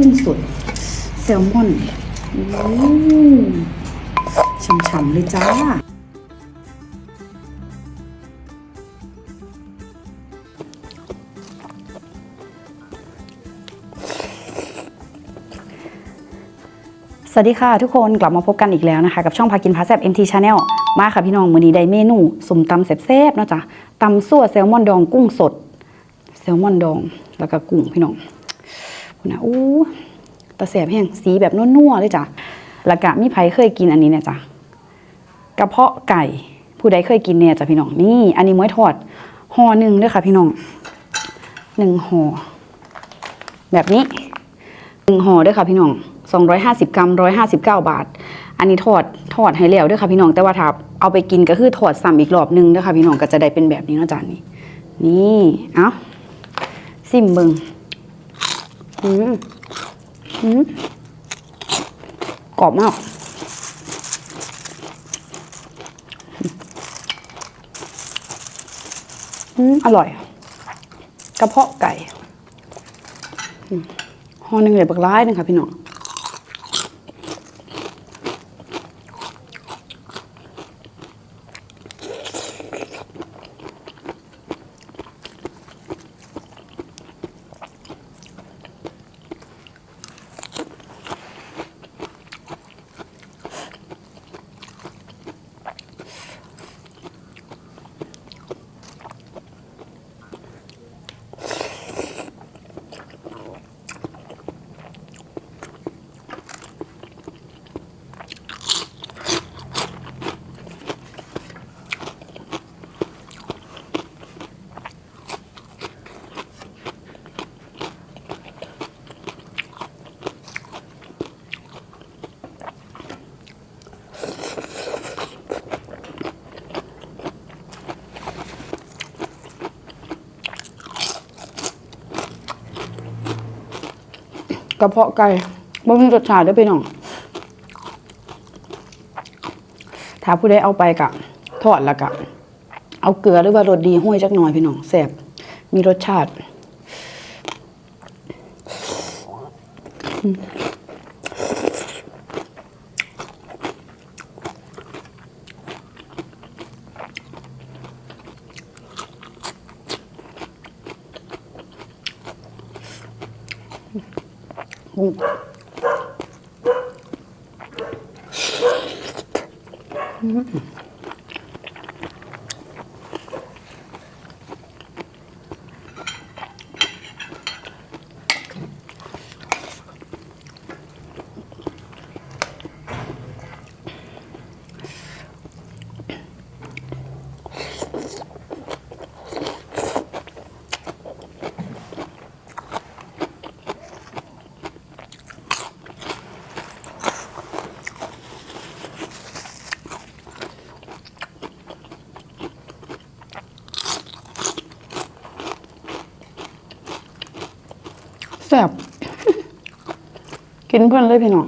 กุ้งสดแซลมอนอืมฉ่ำๆเลยจ้าสวัสดีค่ะทุกคนกลับมาพบกันอีกแล้วนะคะ กับช่องพากินพาแซบ MT Channel มาค่ะพี่น้องมือนี้ได้เมนูสุ่มตำแซ่บๆเนาะจ๊ะตำซั่วแซลมอนดองกุ้งสด แซลมอนดองแล้วก็กุ้งพี่น้อง คุณนะอู้ตะแสบแห้งสีแบบนัวๆเลยจ้ะแล้วก็มีไผเคยกินอันนี้เนี่ยจ้ะกระเพาะไก่ผู้ใดเคยกินเนี่ยจ้ะพี่น้องนี่อันนี้ม้วยทอดห่อหนึ่งด้วยค่ะ พี่น้องหนึ่งห่อแบบนี้หนึ่งห่อด้วยค่ะพี่น้อง250กรัม159บเก้าบาท อันนี้ทอดทอดให้แล้วด้วยค่ะพี่น้องแต่ว่าถ้าเอาไปกินก็คือทอดซ้ำอีกรอบนึงด้วยค่ะพี่น้องก็จะได้เป็นแบบนี้นะจานนี้นี่ เอาซิมเบิง อืมอืมกรอบมากอืมอร่อย กระเพาะไก่ห่อหนึ่งเลยบักร้ายหนึงค่ะพี่น้อง กระเพาะไก่บ่มีรสชาติด้วยพี่น้องถ้าผู้ใดเอาไปกะทอดละกะ เอาเกลือหรือว่ารสดีห้วยจักหน่อยพี่น้องแซ่บมีรสชาติ อืมกุ้งแซ่บ กินเพื่อนเลยพี่น้อง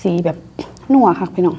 สีแบบนัวค่ะพี่น้อง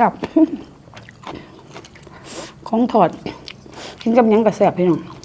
สับของถอดกินกับยังกับแสบพี่น้อง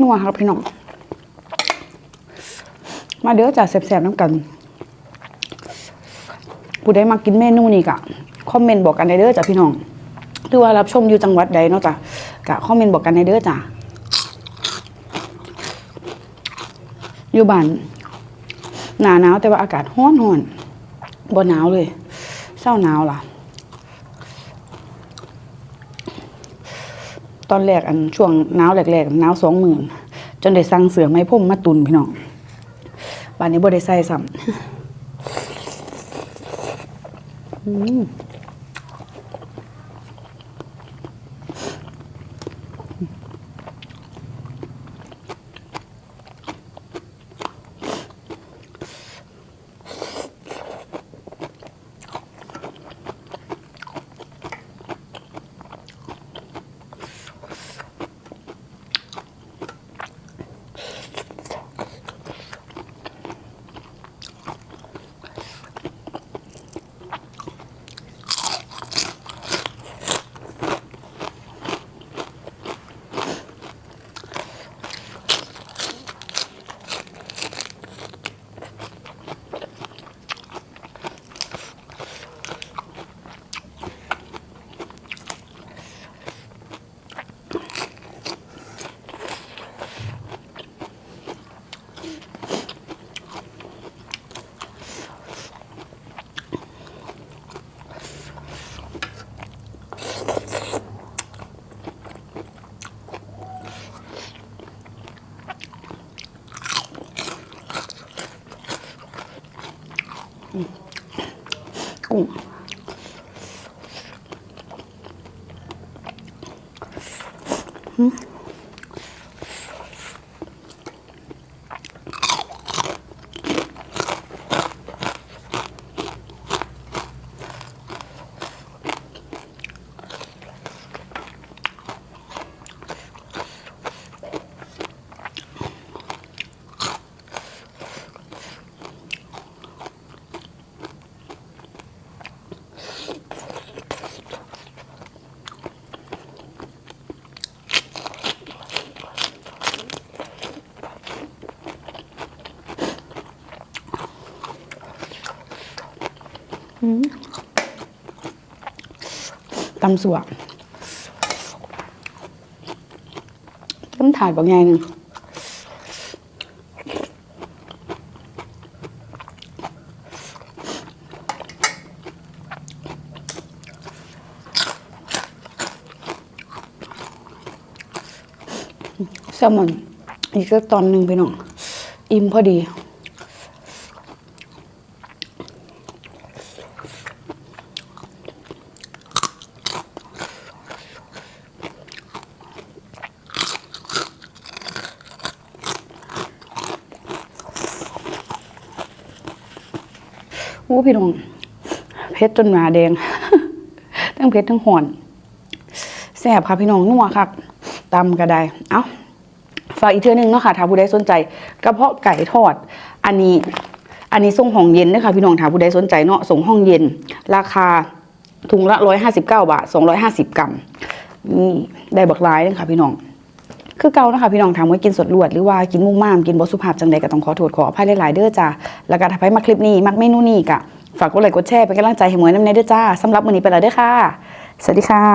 นัวครับพี่น้อง มาเด้อจ้ะแสบๆน้ำกันผู้ใดมากินเมนูนี้กะคอมเมนต์บอกกันในเด้อจ้ะพี่น้องหรือว่ารับชมอยู่จังหวัดใดเนาะจ้ะกะคอมเมนต์บอกกันในเด้อจ้ะอยู่บ้านหนาหนาวแต่ว่าอากาศร้อนร้อนบ่หนาวเลยเศร้าหนาวล่ะ ตอนแรกอันช่วงหนาวแรกๆหนาวสองหมื่นจนได้สั่งเสือไม้พุ่มมาตุนพี่น้องบานนี้บ่ได้ใส่ซ้ำ กุ้งหืม ตำสวกต้มถาดบอกไงหนึ่งแซลมอนอีกสักตอนหนึ่งไปหน่องอิ่มพอดี อู้พี่น้องเพชรจนหนาแดง ทั้งเพชรทั้งหอนแซ่บค่ะพี่น้องนัวค่ะตำก็ได้ เอ้าฝากอีกเทื่อหนึงเนาะค่ะถ้าผู้ใดสนใจกระเพาะไก่ทอด อันนี้ อันนี้ส่งห้องเย็นนะคะพี่น้องถ้าผู้ใดสนใจเนาะส่งห้องเย็น ราคาถุงละร้อยห้าสิบเก้าบาทสองร้อยห้าสิบกรัมนี่ได้บักร้ายเลยค่ะพี่น้อง คือเก่านะคะพี่น้องถามว่ากินสดลวดหรือว่ากินมุ่งม่ามกินบสุภาพจังใดก็ต้องขอโทษขออภัยหลายๆเด้อจ้าแล้วก็ถ้าใครมาคลิปนี้มักเมนูนี้ก็ฝากกดไลค์กดแชร์เป็นกำลังใจให้หมวยน้ำในเด้อจ้าสำหรับมื้อนี้ไปแล้วเด้อค่ะ สวัสดีค่ะ